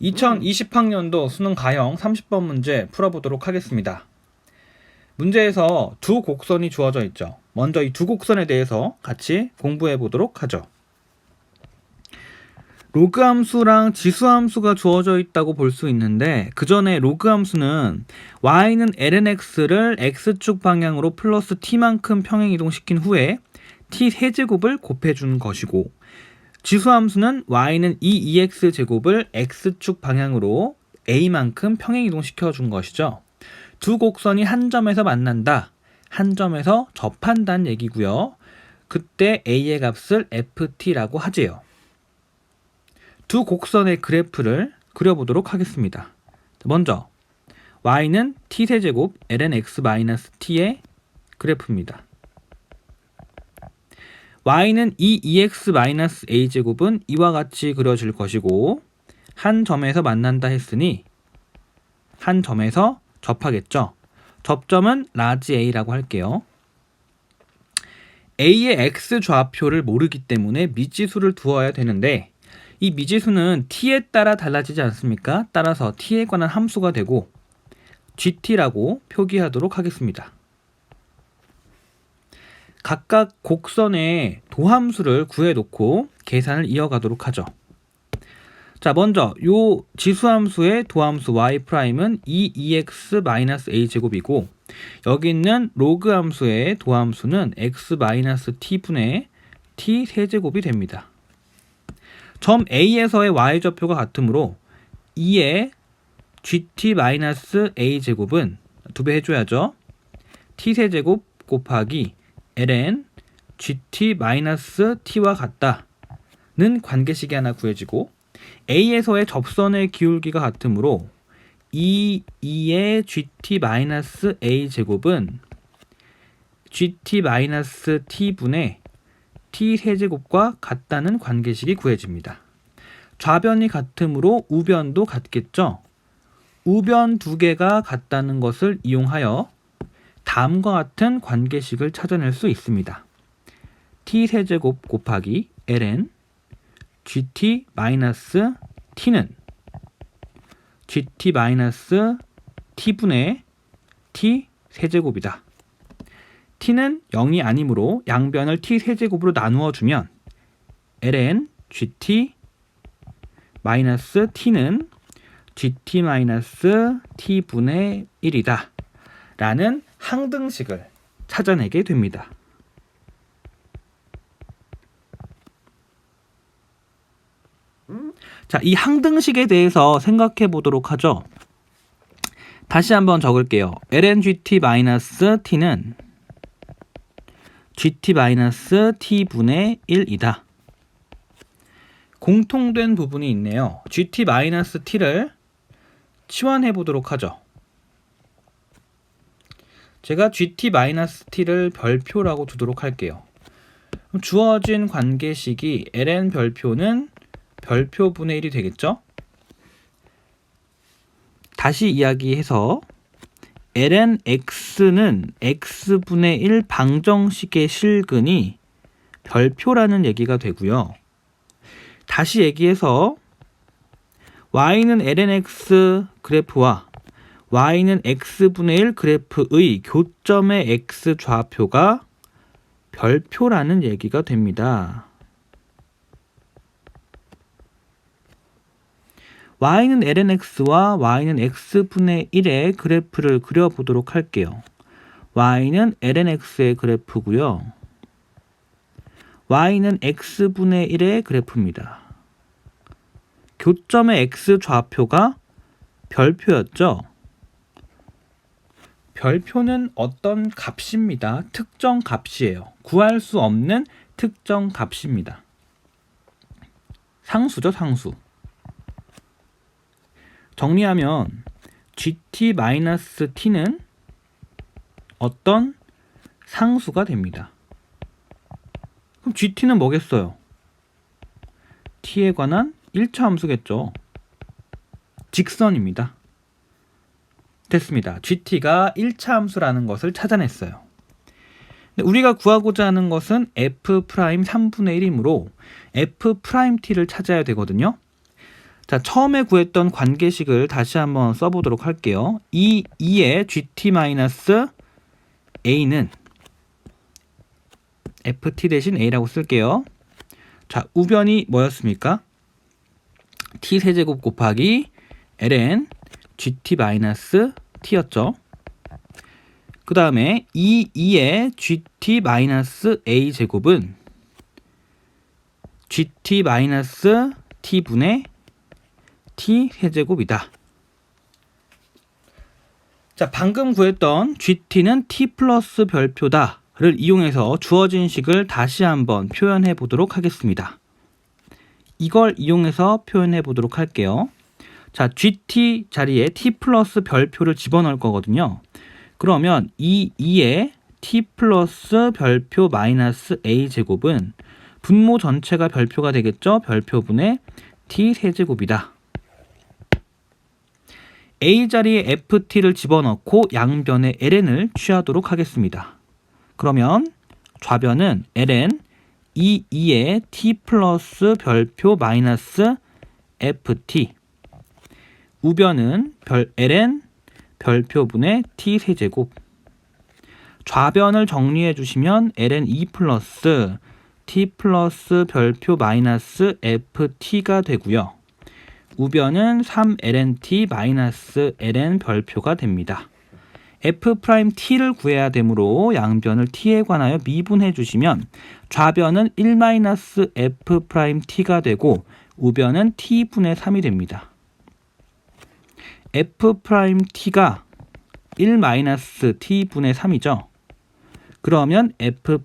2020학년도 수능 가형 30번 문제 풀어보도록 하겠습니다. 문제에서 두 곡선이 주어져 있죠. 먼저 이 두 곡선에 대해서 같이 공부해 보도록 하죠. 로그 함수랑 지수 함수가 주어져 있다고 볼 수 있는데 그 전에 로그 함수는 y는 lnx를 x축 방향으로 플러스 t만큼 평행 이동시킨 후에 t 세제곱을 곱해 준 것이고 지수 함수는 y는 2ex 제곱을 x축 방향으로 a만큼 평행 이동 시켜 준 것이죠. 두 곡선이 한 점에서 만난다. 한 점에서 접한다는 얘기고요. 그때 a의 값을 ft라고 하지요. 두 곡선의 그래프를 그려보도록 하겠습니다. 먼저 y는 t세제곱 ln x-t의 그래프입니다. Y는 2ex-a제곱은 이와 같이 그려질 것이고 한 점에서 만난다 했으니 한 점에서 접하겠죠. 접점은 라지 a라고 할게요. a의 x 좌표를 모르기 때문에 미지수를 두어야 되는데 이 미지수는 t에 따라 달라지지 않습니까? 따라서 t에 관한 함수가 되고 gt라고 표기하도록 하겠습니다. 각각 곡선의 도함수를 구해놓고 계산을 이어가도록 하죠. 자, 먼저 요 지수함수의 도함수 y'은 2ex-a 제곱이고 여기 있는 로그 함수의 도함수는 x-t분의 t 세제곱이 됩니다. 점 A에서의 y좌표가 같으므로 2의 gt-a 제곱은 두 배 해줘야죠. t 세제곱 곱하기 ln gt-t와 같다는 관계식이 하나 구해지고 A에서의 접선의 기울기가 같으므로 2, 2의 gt-a 제곱은 gt-t분의 t 세제곱과 같다는 관계식이 구해집니다. 좌변이 같으므로 우변도 같겠죠? 우변 두 개가 같다는 것을 이용하여 다음과 같은 관계식을 찾아낼 수 있습니다. t 세제곱 곱하기 ln gt-t는 gt-t분의 t 세제곱이다. t는 0이 아니므로 양변을 t 세제곱으로 나누어 주면 ln gt t는 gt t분의 1이다. 라는 항등식을 찾아내게 됩니다. 자, 이 항등식에 대해서 생각해 보도록 하죠. 다시 한번 적을게요. lngt-t는 gt-t분의 1이다. 공통된 부분이 있네요. gt-t를 치환해 보도록 하죠. 제가 gt-t를 별표라고 두도록 할게요. 주어진 관계식이 ln 별표는 별표 분의 1이 되겠죠? 다시 이야기해서 ln x는 x분의 1 방정식의 실근이 별표라는 얘기가 되고요. 다시 얘기해서 y는 ln x 그래프와 y는 x분의 1 그래프의 교점의 x 좌표가 별표라는 얘기가 됩니다. y는 lnx와 y는 x분의 1의 그래프를 그려보도록 할게요. y는 lnx의 그래프고요. y는 x분의 1의 그래프입니다. 교점의 x 좌표가 별표였죠. 별표는 어떤 값입니다. 특정 값이에요. 구할 수 없는 특정 값입니다. 상수죠, 상수. 정리하면 gt-t는 어떤 상수가 됩니다. 그럼 gt는 뭐겠어요? t에 관한 1차 함수겠죠. 직선입니다. 됐습니다. gt가 1차 함수라는 것을 찾아냈어요. 우리가 구하고자 하는 것은 f 3분의 1이므로 f t를 찾아야 되거든요. 자, 처음에 구했던 관계식을 다시 한번 써보도록 할게요. 이 2의 gt-a는 ft 대신 a라고 쓸게요. 자, 우변이 뭐였습니까? t 세제곱 곱하기 ln gt-t였죠. 그 다음에 이 2의 gt-a 제곱은 gt-t분의 t 세제곱이다. 자, 방금 구했던 gt는 t 플러스 별표다를 이용해서 주어진 식을 다시 한번 표현해 보도록 하겠습니다. 이걸 이용해서 표현해 보도록 할게요. 자, gt 자리에 t 플러스 별표를 집어넣을 거거든요. 그러면 이 2의 t 플러스 별표 마이너스 a 제곱은 분모 전체가 별표가 되겠죠? 별표분의 t 세제곱이다. a 자리에 ft를 집어넣고 양변에 ln을 취하도록 하겠습니다. 그러면 좌변은 ln 이 2의 t 플러스 별표 마이너스 ft 우변은 별 ln 별표분의 t 세제곱 좌변을 정리해 주시면 ln 2 플러스 t 플러스 별표 마이너스 ft가 되고요. 우변은 3lnt 마이너스 ln 별표가 됩니다. f't를 구해야 되므로 양변을 t에 관하여 미분해 주시면 좌변은 1-f't가 되고 우변은 t분의 3이 됩니다. F't가 1-t분의 3이죠. 그러면 f'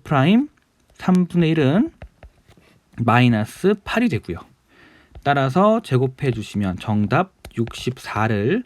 3분의 1은 마이너스 8이 되고요. 따라서 제곱해 주시면 정답 64를